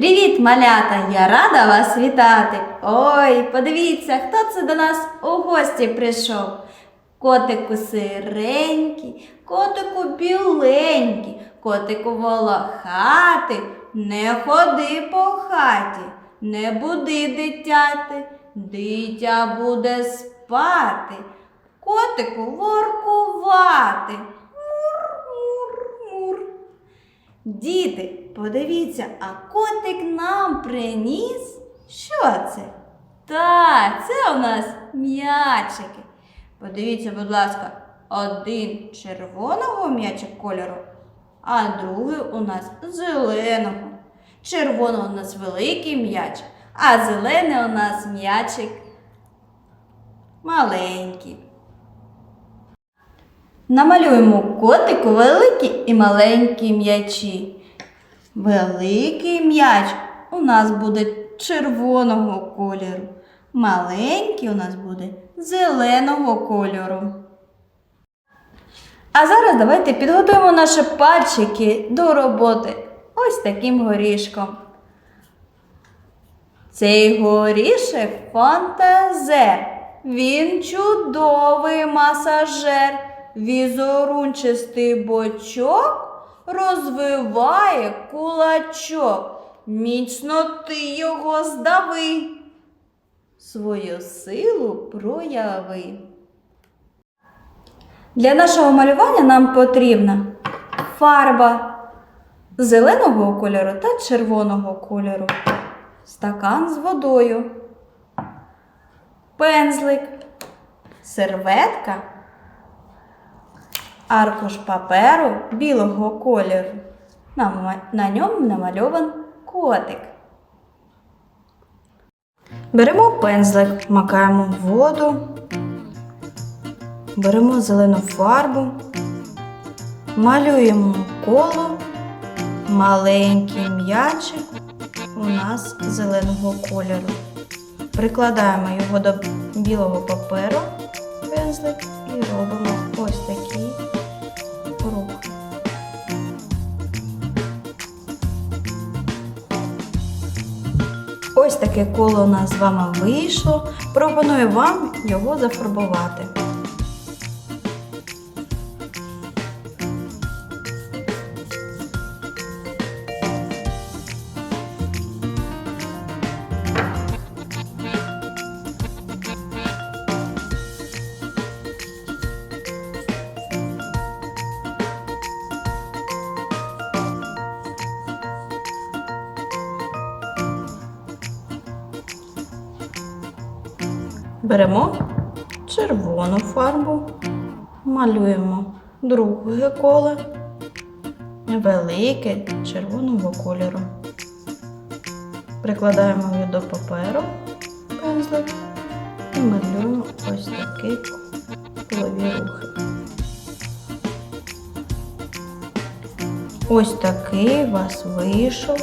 Привіт, малята! Я рада вас вітати. Ой, подивіться, хто це до нас у гості прийшов. Котику сиренький, котику біленький, котику волохатий, не ходи по хаті, не буди дитяти, дитя буде спати, котику воркувати. Діти, подивіться, а котик нам приніс. Що це? Так, це у нас м'ячики. Подивіться, будь ласка, один червоного м'ячик кольору, а другий у нас зеленого. Червоного у нас великий м'яч, а зелений у нас м'ячик маленький. Намалюємо котику великі і маленькі м'ячі. Великий м'яч у нас буде червоного кольору. Маленький у нас буде зеленого кольору. А зараз давайте підготуємо наші пальчики до роботи ось таким горішком. Цей горішек фантазер. Він чудовий масажер. Візерунчастий бочок розвиває кулачок. Міцно ти його здави. Свою силу прояви. Для нашого малювання нам потрібна фарба зеленого кольору та червоного кольору, стакан з водою, пензлик, серветка, аркуш паперу білого кольору. На, ньому намальован котик. Беремо пензлик, макаємо воду, беремо зелену фарбу, малюємо коло, маленький м'ячик у нас зеленого кольору. Прикладаємо його до білого паперу, пензлик, і робимо ось такий Ось таке коло у нас з вами вийшло. Пропоную вам його зафарбувати. Беремо червону фарбу, малюємо друге коло, велике червоного кольору. Прикладаємо його до паперу пензлик і малюємо ось такі колові рухи. Ось такий у вас вийшов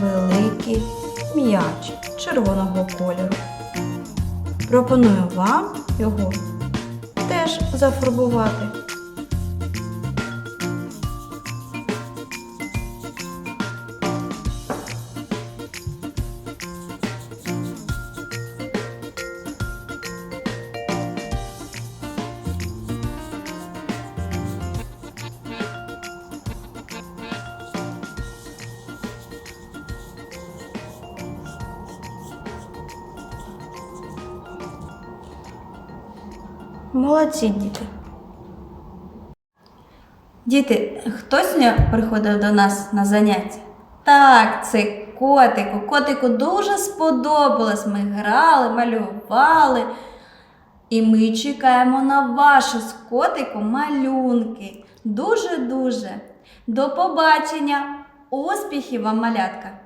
великий м'яч червоного кольору. Пропоную вам його теж зафарбувати. Молодці діти. Діти, хто сьогодні приходив до нас на заняття? Так, це котику. Котику дуже сподобалось. Ми грали, малювали. І ми чекаємо на ваші з котиком малюнки. Дуже-дуже. До побачення! Успіхів вам, малятка!